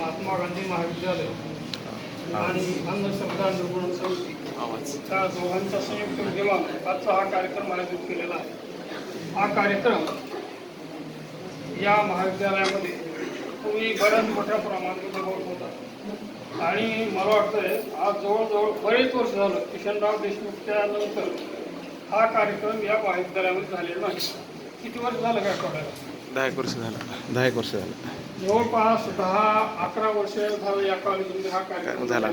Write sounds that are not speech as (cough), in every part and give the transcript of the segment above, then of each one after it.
महात्मा गांधी महाविद्यालय. आणि अंधश्रद्धा निर्मूलन समिती. त्या दोघांचा संयुक्त विद्यमान आजचा हा कार्यक्रम आयोजित केलेला आहे. हा कार्यक्रम या महाविद्यालयामध्ये पूर्वी बऱ्याच मोठ्या प्रमाणात होत होता. आणि मला वाटतंय आज जवळजवळ बरेच वर्ष झालं किशनराव देशमुख त्यानंतर हा कार्यक्रम या महाविद्यालयामध्ये झालेला नाही. किती वर्ष झालं काय कळायला दहा एक वर्ष झालं. दहा एक वर्ष झालं. जवळपास दहा अकरा वर्ष झालं या कॉलेजमध्ये हा कार्यक्रम झाला.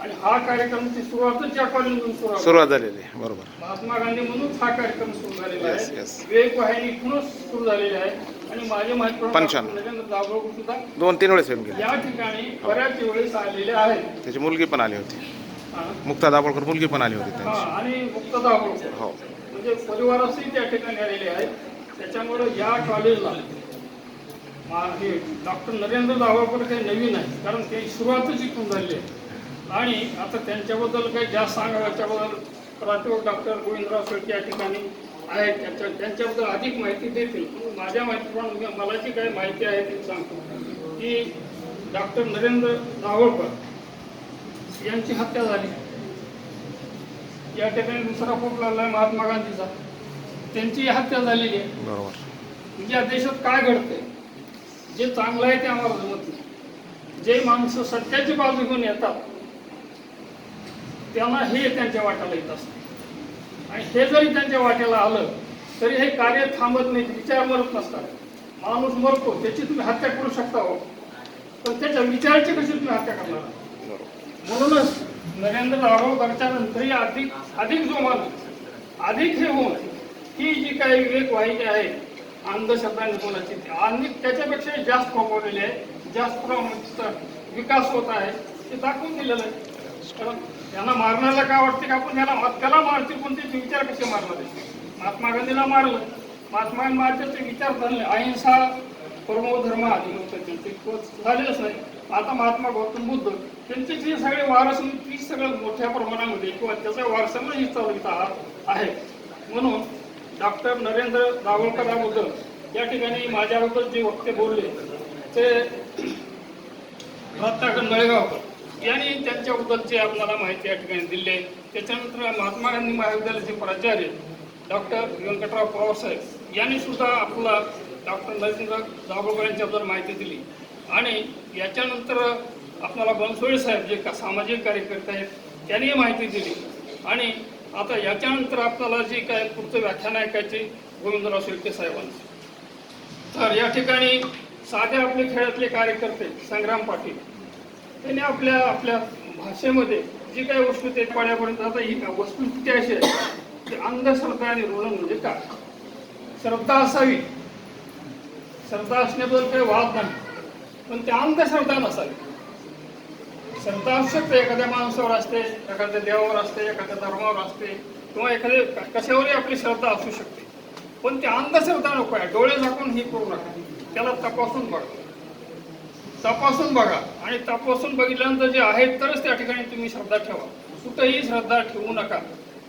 आणि हा कार्यक्रमाची सुरुवातच या कॉलेजमधून सुरू आहे. सुरुवात झालेली आहे, बरोबर. महात्मा गांधी म्हणून हा कार्यक्रम सुरू झालेला Yes, आहे. yes. विवेक वाहिनी इथूनच सुरू झालेली आहे. आणि माझे माहिती पंचावन्न. नरेंद्र दाभोळकर सुद्धा दोन तीन वेळेस येऊन गेले या ठिकाणी बऱ्याच वेळेस आलेले आहेत. त्याची मुलगी पण आली होती. हा. मुक्ता दाभोळकर मुलगी पण आली होती हा, त्यांची. आणि मुक्त दाभोळकर. हो. म्हणजे परिवारासही त्या ठिकाणी आलेले आहेत. त्याच्यामुळे या कॉलेजला हे डॉक्टर नरेंद्र दाभोळकर काही नवीन आहे. कारण ते सुरुवातच इथून झाली आहे. आणि आता त्यांच्याबद्दल काही जास्त सांगावं याच्याबद्दल प्राध्यापक डॉक्टर गोविंदराव शेळके या ठिकाणी आहेत. त्यांच्या त्यांच्याबद्दल अधिक माहिती देतील. माझ्या माहितीप्रमाणे मला जी काही माहिती आहे ती सांगतो. की डॉक्टर नरेंद्र दाभोळकर यांची हत्या झाली. या ठिकाणी दुसरा खूप लागला आहे महात्मा गांधीचा. त्यांची हत्या झालेली आहे. बरोबर. या देशात काय घडतंय? जे चांगलं आहे ते आम्हाला जमत नाही. जे माणसं सत्याची बाजू घेऊन येतात त्यांना हे त्यांच्या वाट्याला येत असतं. आणि हे जरी त्यांच्या वाट्याला आलं तरी हे कार्य थांबत नाही विचार मरत नसतात. माणूस मरतो त्याची तुम्ही हत्या करू शकता हो. पण त्याच्या विचाराची कशी तुम्ही हत्या करणार? म्हणूनच नरेंद्र दाभोळकरच्या नंतरही अधिक अधिक जोमानं अधिक हे होऊन ही जी काही विवेक वाहिनी आहे अंधश्रद्धा निर्मूलनाची आणि त्याच्यापेक्षा जास्त फोपवलेली आहे जास्त प्रमाणात विकास होत आहे ते दाखवून दिलेलं आहे. कारण त्यांना मारण्याला काय वाटते का आपण याला त्याला मारतील पण त्याचे विचार कसे मारणार महात्मा गांधीला मारलं. महात्मा गांधी मारते विचार धरले. अहिंसा परमोधर्म आधी होतं त्यांचे झालेलंच नाही. आता महात्मा गौतम बुद्ध त्यांचे जे सगळे वारस ती सगळं मोठ्या प्रमाणामध्ये किंवा त्याचा वारसांना ही चालवित आहे म्हणून डॉक्टर नरेंद्र दाभोळकरांबद्दल या ठिकाणी माझ्याबद्दल जे वक्ते बोलले ते रत्नाकर नळेगावकर यांनी त्यांच्याबद्दलची आपल्याला माहिती या ठिकाणी दिली. आहे त्याच्यानंतर महात्मा गांधी महाविद्यालयाचे प्राचार्य डॉक्टर व्यंकटराव पवारसाहेब यांनी सुद्धा आपला डॉक्टर नरेंद्र दाभोळकर यांच्याबद्दल माहिती दिली. आणि याच्यानंतर आपल्याला बनसोडे साहेब जे का सामाजिक कार्यकर्ते आहेत त्यांनी माहिती दिली. आणि आता याच्यानंतर आपल्याला जी काय पुढचं व्याख्यान ऐकायची गोविंदराव शेळके साहेबांचं. तर या ठिकाणी साधे आपले खेळातले कार्यकर्ते संग्राम पाटील त्यांनी आपल्या आपल्या भाषेमध्ये जी काही वस्तू ते पाण्यापर्यंत आता ही वस्तुस्थिती अशी आहे की अंधश्रद्धा आणि ऋण म्हणजे काय? श्रद्धा असावी. श्रद्धा असण्याबद्दल काही वाद नाही. पण ते अंधश्रद्धा नसावी. श्रद्धा असू एखाद्या माणसावर असते एखाद्या देवावर असते एखाद्या धर्मावर असते किंवा एखाद्या कशावरही आपली श्रद्धा असू शकते. पण ते अंधश्रद्धा नको आहे. डोळे झाकून हे करू नका. त्याला तपासून बघा. तपासून बघा. आणि तपासून बघितल्यानंतर जे आहे तरच त्या ठिकाणी तुम्ही श्रद्धा ठेवा. कुठंही श्रद्धा ठेवू नका.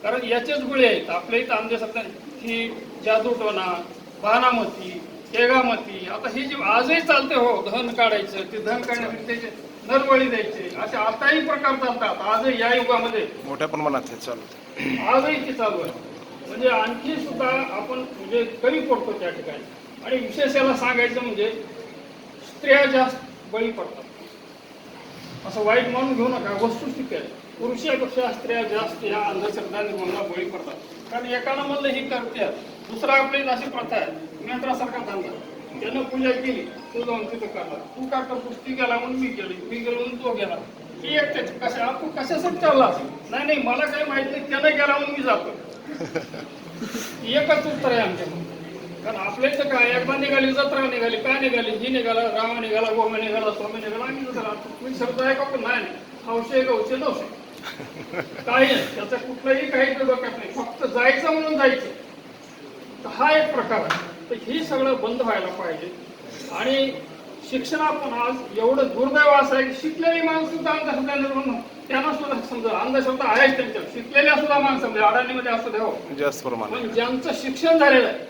कारण याचेच गुळे आहेत. आपल्या इथं अंधश्रद्धा ही जादूटोना भानामती केगामती आता हे जे आजही चालते हो धन काढायचं ते धन काढण्यासाठी त्याचे नरबळी द्यायचे. असे आताही प्रकार चालतात. आजही या युगामध्ये. मोठ्या प्रमाणात हे चालू. आजही ते चालू आहे. म्हणजे आणखी सुद्धा आपण म्हणजे कमी पडतो त्या ठिकाणी. आणि विशेष याला सांगायचं म्हणजे स्त्रिया जास्त बळी पडतात. असं वाईट म्हणून घेऊ नका. वस्तुस्थिती आहे. पुरुषापेक्षा स्त्रिया जास्त या अंधश्रद्धा निर्माणाला बळी पडतात. कारण एकाला म्हणलं ही करते. दुसरा आपली अशी प्रथा आहे. यंत्रासारखा धंदा. त्यानं पूजा केली तू जाऊन तिथं करणार. तू का पुष्टी ती गेला म्हणून मी गेली मी गेलो म्हणून तो गेला. ही एक त्याची कशा तू कशासाठी चालला नाही नाही मला काही माहीत नाही त्यानं गेला म्हणून मी जातो एकच उत्तर आहे आमच्या कारण आपल्या इथं काय एकदा निघाली जत्रा निघाली काय निघाली? ही निघाला रामा निघाला गोमा निघाला स्वामी निघाला आणि जत्रा तुम्ही शब्द आहे का पण नाही नाही. हौशे गवशे नवशे काही नाही. त्याचं कुठलंही काही डोक्यात नाही. फक्त जायचं म्हणून जायचं. तर हा एक प्रकार आहे. तर ही सगळं बंद व्हायला पाहिजे. आणि शिक्षणात पण आज एवढं दुर्दैव असं आहे की शिकलेली माणसं सुद्धा अंधश्रद्धा निर्माण त्यांना सुद्धा समजा अंधश्रद्धा आहेच त्यांच्या शिकलेल्या सुद्धा माणसं म्हणजे अडाणीमध्ये असू द्या हो. जास्त प्रमाणात पण ज्यांचं शिक्षण झालेलं आहे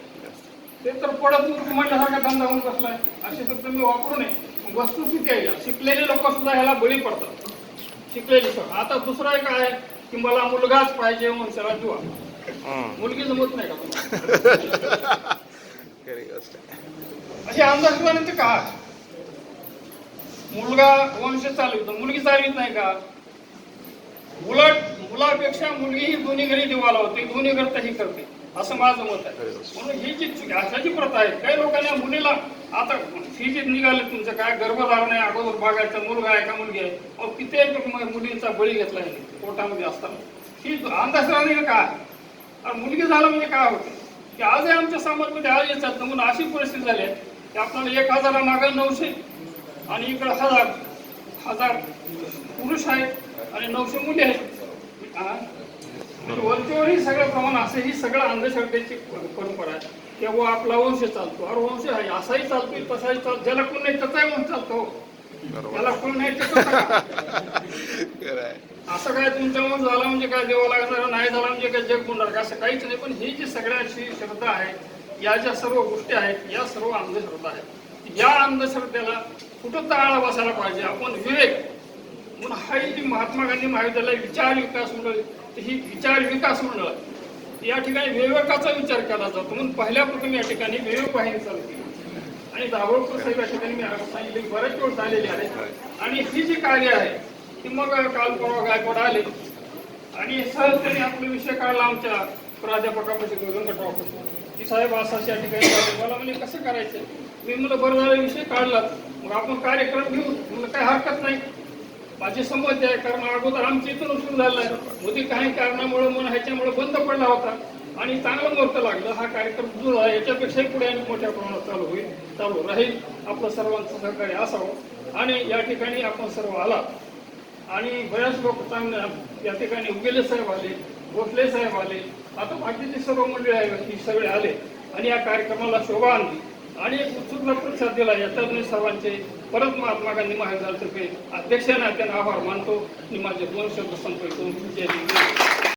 ते तर पडत म्हणल्यासारखा धंदा होऊन बसलाय. असे शब्द मी वापरू नये. वस्तुस्थिती आहे. शिकलेले लोक सुद्धा ह्याला बळी पडतात. शिकलेली सर आता दुसरं एक आहे की मला मुलगाच पाहिजे वंशाला किंवा हम्म. मुलगी जमत नाही का तुम्हाला? (laughs) खरी गोष्ट. असे अंधश्रद्धांचे का? मुलगा वंश चालवितो मुलगी चालवित नाही का? उलट मुलापेक्षा मुलगी ही दोन्ही घरी दिवाला होते दोन्ही करता ही करते असं माझं मत आहे. म्हणून ही जी अशाची प्रथा आहे काही लोकांना मुलीला आता ही जी निघाले तुमचं काय गर्भधारण आहे अगोदर बघायचा मुलगा आहे का मुलगी आहे अहो किती मुलींचा बळी घेतला आहे पोटामध्ये असताना. ही अंधश्रद्धा का? मुलगी झालं म्हणजे काय होतं? की आजही आमच्या समाजामध्ये आज येतात. म्हणून अशी परिस्थिती झाली आहे की आपल्याला एक हजारा मागं नऊशे आणि इकडे हजार हजार पुरुष आहेत आणि नऊशे मुली आहेत. वरतीवरही सगळं प्रमाण असं ही सगळं अंधश्रद्धेची परंपरा आहे. तेव्हा आपला वंश चालतो. अरे वंश आहे. असाही चालतो तसाही चालतो. ज्याला कोण नाही त्याचाही वंश चालतो. ज्याला कोण नाही असं काय तुमच्या मग झालं म्हणजे काय देवाला लागणार नाही झाला म्हणजे काय जग का असं काहीच नाही पण ही जी सगळ्याची श्रद्धा आहे या ज्या सर्व गोष्टी आहेत या सर्व अंधश्रद्धा आहेत. या अंधश्रद्धेला कुठं ताळा बसायला पाहिजे? आपण विवेक. म्हणून हा जी महात्मा गांधी महाविद्यालय विचार विकास मंडळ ही विचार विकास मंडळ. या ठिकाणी विवेकाचा विचार केला जातो. म्हणून पहिल्यापासून या ठिकाणी विवेक वाहिनी चालू केली. आणि दाभोळकर साहेब या ठिकाणी मी सांगितले. की वेळ झालेले आहे आणि ही जी कार्य आहे ती मग काल परवा गायकवाड आले. आणि सहजतेने आपला विषय काढला आमच्या प्राध्यापकापाशी व्यंकटरावपाशी की साहेब असं या ठिकाणी मला म्हणजे कसं करायचं? मी म्हणलं बरं झालं विषय काढला. मग आपण कार्यक्रम घेऊ. म्हणलं काही हरकत नाही. माझी संमती आहे कारण अगोदर आमच्या इथून उचलून झालं. आहे मोदी काही कारणामुळे म्हणून ह्याच्यामुळे बंद पडला होता. आणि चांगलं मुहूर्त लागलं. हा कार्यक्रम जुळा आहे याच्यापेक्षाही पुढे आणि मोठ्या प्रमाणात चालू होईल. चालू राहील आपलं सर्वांचं सहकार्य असावं. आणि या ठिकाणी आपण सर्व आला आणि बऱ्याच लोक चांगले या ठिकाणी उगेले साहेब आले भोसले साहेब आले. आता बाकीचे सर्व मंडळी आहे ही सगळे आले. आणि या कार्यक्रमाला शोभा आणली. आणि एक उत्सुकता प्रतिसाद दिला याच्यात मी सर्वांचे. परत महात्मा गांधी महाराजांतर्फे अध्यक्षांना त्यांना आभार मानतो. आणि माझे दोन शब्द संपवितो. जय